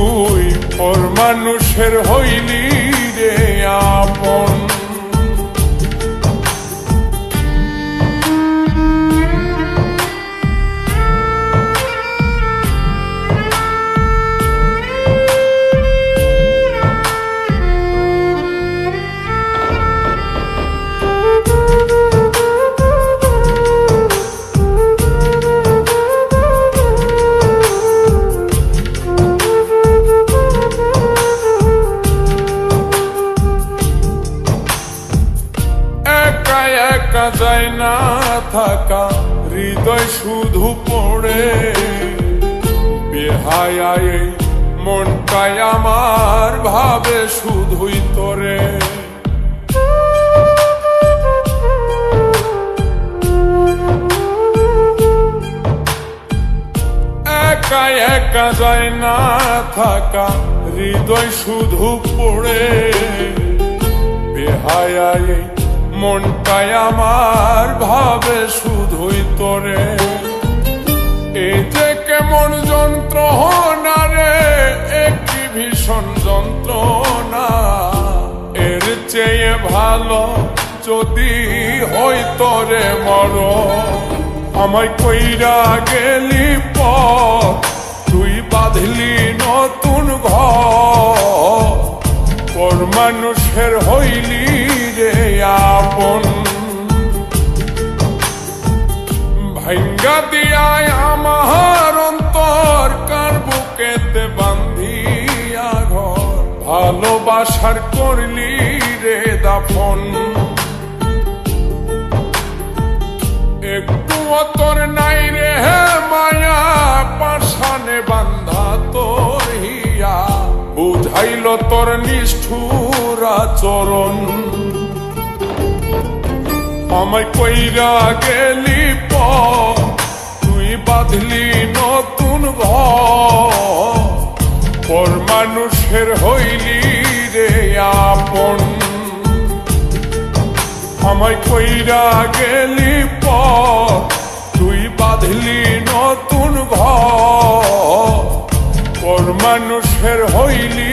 তুই পর মানুষের হইলি রে আপন। একা যায় না থাকা, হৃদয় শুধু পড়ে। বেহায় মনটাই আমার ভাবে শুধুই তোরে। একা একা যায় না থাকা, হৃদয় শুধু পড়ে। বেহায় মনটাই আমার ভাবে শুধুই তোরে। এই যে কেমন যন্ত্রণা রে, একটি ভীষণ যন্ত্রণা। এর চেয়ে ভালো যদি হই তোরে মর আমায় কইরা গেলি পর তুই বাঁধলি নতুন ঘর। মানুষের হইলি রে আপন। ভাঙ্গা দিয়ায় আমার অন্তর, কার বুকেতে বান্ধিয়া ঘর। ভালোবাসার করলি রে দাফন। একটু অতর নাই রে মায়া পাশানে বান্ধা হিয়া বুঝাইল তোর নিষ্ঠুর আচরণ। আমায় কইরা গেলি পর তুই বাঁধলি নতুন ঘর। মানুষের হইলি রে আপন। আমায় কইরা গেলি পর তুই বাঁধলি নতুন ঘর। মানুষের হইলি